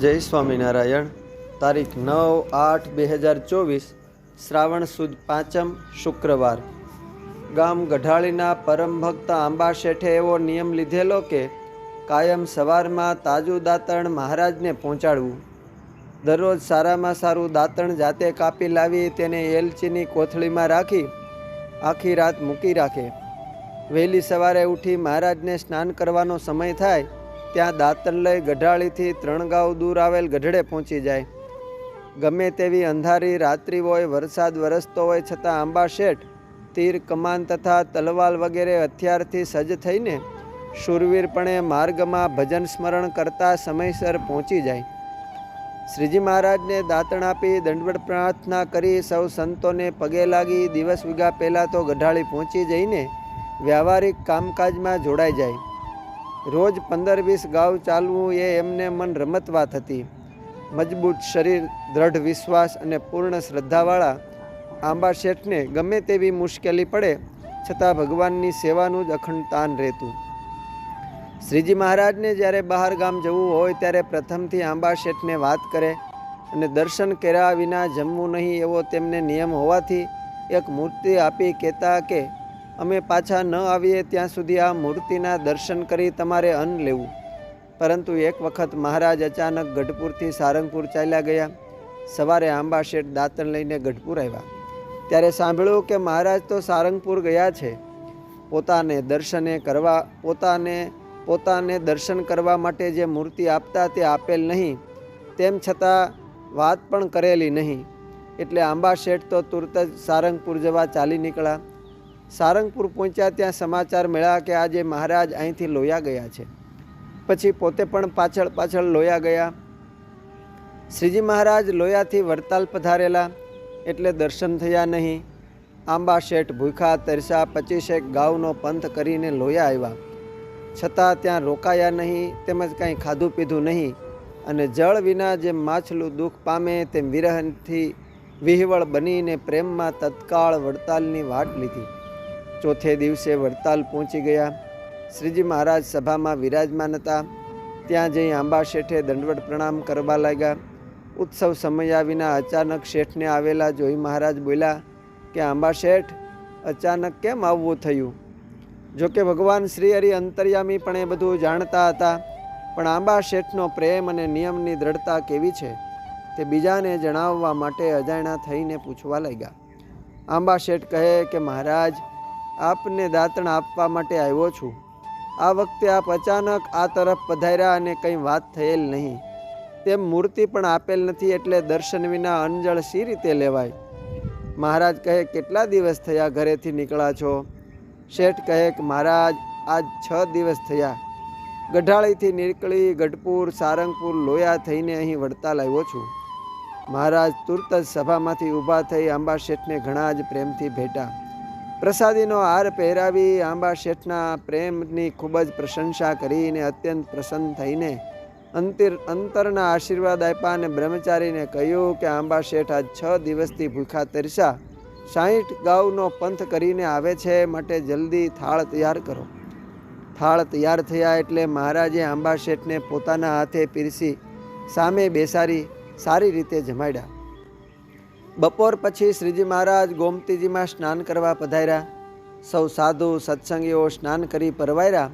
જય સ્વામિનારાયણ. તારીખ નવ આઠ બે હજાર ચોવીસ, શ્રાવણ સુદ પાંચમ શુક્રવાર. ગામ ગઢાળીના પરમ ભક્ત આંબા શેઠે એવો નિયમ લીધેલો કે કાયમ સવારમાં તાજું દાંતણ મહારાજને પહોંચાડવું. દરરોજ સારામાં સારું દાંતણ જાતે કાપી લાવી તેને એલચીની કોથળીમાં રાખી આખી રાત મૂકી રાખે. વહેલી સવારે ઉઠી મહારાજને સ્નાન કરવાનો સમય થાય ત્યાં દાંતણ લઈ ગઢાળીથી ત્રણ ગાંવ દૂર આવેલ ગઢડે પહોંચી જાય. ગમે તેવી અંધારી રાત્રિ હોય, વરસાદ વરસતો હોય છતાં આંબા શેઠ, તીર, કમાન તથા તલવાલ વગેરે હથિયારથી સજ્જ થઈને શૂરવીરપણે માર્ગમાં ભજન સ્મરણ કરતા સમયસર પહોંચી જાય. શ્રીજી મહારાજને દાંતણ આપી દંડવડ પ્રાર્થના કરી સૌ સંતોને પગે લાગી દિવસ વીઘા પહેલાં તો ગઢાળી પહોંચી જઈને વ્યવહારિક કામકાજમાં જોડાઈ જાય. રોજ પંદર વીસ ગાવ ચાલવું એ એમને મન રમત વાત હતી. મજબૂત શરીર, દ્રઢ વિશ્વાસ અને પૂર્ણ શ્રદ્ધાવાળા આંબા શેઠને ગમે તેવી મુશ્કેલી પડે, છતાં ભગવાનની સેવાનું જ અખંડ તાન રહેતું. શ્રીજી મહારાજને જ્યારે બહાર ગામ જવું હોય ત્યારે પ્રથમથી આંબા શેઠને વાત કરે અને દર્શન કર્યા વિના જમવું નહીં એવો તેમને નિયમ હોવાથી એક મૂર્તિ આપી કહેતા કે અમે પાછા ન આવીએ ત્યાં સુધી આ મૂર્તિના દર્શન કરી તમારે અન્ન લેવું. પરંતુ એક વખત મહારાજ અચાનક ગઢપુરથી સારંગપુર ચાલ્યા ગયા. સવારે આંબા શેઠ દાંતણ લઈને ગઢપુર આવ્યા. ત્યારે સાંભળ્યું કે મહારાજ તો સારંગપુર ગયા છે. પોતાને દર્શને કરવા, પોતાને પોતાને દર્શન કરવા માટે જે મૂર્તિ આપતા તે આપેલ નહીં. તેમ છતાં વાત પણ કરેલી નહીં. એટલે આંબા શેઠ તો તુરત જ સારંગપુર જવા ચાલી નીકળ્યા. સારંગપુર પહોંચ્યા ત્યાં સમાચાર મળ્યા કે આજે મહારાજ અહીંથી લોયા ગયા છે. પછી પોતે પણ પાછળ પાછળ લોયા ગયા. શ્રીજી મહારાજ લોયાથી વડતાલ પધારેલા એટલે દર્શન થયા નહીં. આંબા શેઠ ભૂખા તરસા પચીસેક ગાઉનો પંથ કરીને લોયા આવ્યા. છતાં ત્યાં રોકાયા નહીં, તેમજ કાંઈ ખાધું પીધું નહીં. અને જળ વિના જેમ માછલું દુઃખ પામે તેમ વિરહનથી વિહવળ બનીને પ્રેમમાં તત્કાળ વડતાલની વાટ લીધી. ચોથે દિવસે વડતાલ પહોંચી ગયા. શ્રીજી મહારાજ સભામાં વિરાજમાન હતા. ત્યાં જઈ આંબા શેઠે દંડવટ પ્રણામ કરવા લાગ્યા. ઉત્સવ સમયા વિના અચાનક શેઠને આવેલા જોઈ મહારાજ બોલ્યા કે, આંબા શેઠ, અચાનક કેમ આવવું થયું? જોકે ભગવાન શ્રી હરિ અંતર્યામી પણ એ બધું જાણતા હતા. પણ આંબા શેઠનો પ્રેમ અને નિયમની દ્રઢતા કેવી છે તે બીજાને જણાવવા માટે અજાણ્યા થઈને પૂછવા લાગ્યા. આંબા શેઠ કહે કે, મહારાજ આપને દાંતણ આપવા માટે આવ્યો છું. આ વખતે આપ અચાનક આ તરફ પધાર્યા અને કંઈ વાત થયેલ નહીં. તેમ મૂર્તિ પણ આપેલ નથી એટલે દર્શન વિના અંજળ સી રીતે લેવાય? મહારાજ કહે, કેટલા દિવસ થયા ઘરેથી નીકળ્યા છો? શેઠ કહે કે મહારાજ, આજ છ દિવસ થયા. ગઢાળીથી નીકળી ગઢપુર, સારંગપુર, લોયા થઈને અહીં વડતાલ આવ્યો છું. મહારાજ તુરત જ સભામાંથી ઊભા થઈ આંબા શેઠને ઘણા જ પ્રેમથી ભેટા પ્રસાદીનો હાર પહેરાવી આંબા શેઠના પ્રેમની ખૂબ જ પ્રશંસા કરીને અત્યંત પ્રસન્ન થઈને અંતિર અંતરના આશીર્વાદ આપ્યા અને બ્રહ્મચારીને કહ્યું કે આંબા શેઠ આજ છ દિવસથી ભૂખા તરસા. સાહીઠ ગાઉનો પંથ કરીને આવે છે, માટે જલ્દી થાળ તૈયાર કરો. થાળ તૈયાર થયા એટલે મહારાજે આંબા શેઠને પોતાના હાથે પીરસી સામે બેસાડી સારી રીતે જમાડ્યા. બપોર પછી શ્રીજી મહારાજ ગોમતીજીમાં સ્નાન કરવા પધાર્યા. સૌ સાધુ સત્સંગીઓ સ્નાન કરી પરવાર્યા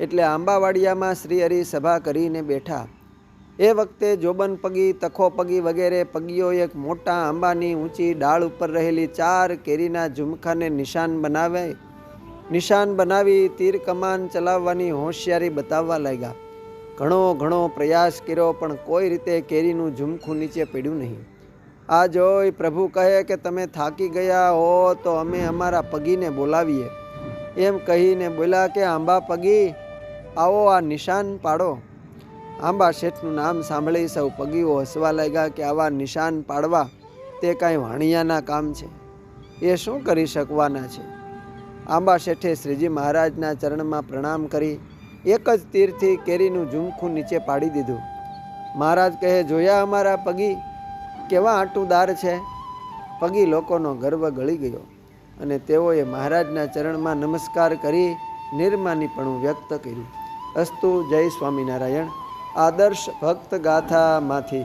એટલે આંબાવાડિયામાં શ્રીહરી સભા કરીને બેઠા. એ વખતે જોબન પગી, તખો પગી વગેરે પગીઓ એક મોટા આંબાની ઊંચી ડાળ ઉપર રહેલી ચાર કેરીના ઝુમખાને નિશાન બનાવે, નિશાન બનાવી તીર કમાન ચલાવવાની હોશિયારી બતાવવા લાગ્યા. ઘણો ઘણો પ્રયાસ કર્યો પણ કોઈ રીતે કેરીનું ઝુમખું નીચે પડ્યું નહીં. આ જોઈ પ્રભુ કહે કે તમે થાકી ગયા હો, તો અમે અમારા પગીને બોલાવીએ. એમ કહીને બોલ્યા કે, આંબા પગી, આવો આ નિશાન પાડો. આંબા શેઠનું નામ સાંભળી સૌ પગીઓ હસવા લાગ્યા કે, આવા નિશાન પાડવા તે કાંઈ વાણિયાના કામ છે. એ શું કરી શકવાના છે? આંબા શેઠે શ્રીજી મહારાજના ચરણમાં પ્રણામ કરી, એક જ તીરથી કેરીનું ઝુમખું નીચે પાડી દીધું. મહારાજ કહે, જોયા અમારા પગી કેવા આંટુદાર છે? પગી લોકોનો ગર્વ ગળી ગયો અને તેઓએ મહારાજના ચરણમાં નમસ્કાર કરી નિર્માનીપણું વ્યક્ત કર્યું. અસ્તુ જય સ્વામિનારાયણ. આદર્શ ભક્ત ગાથામાંથી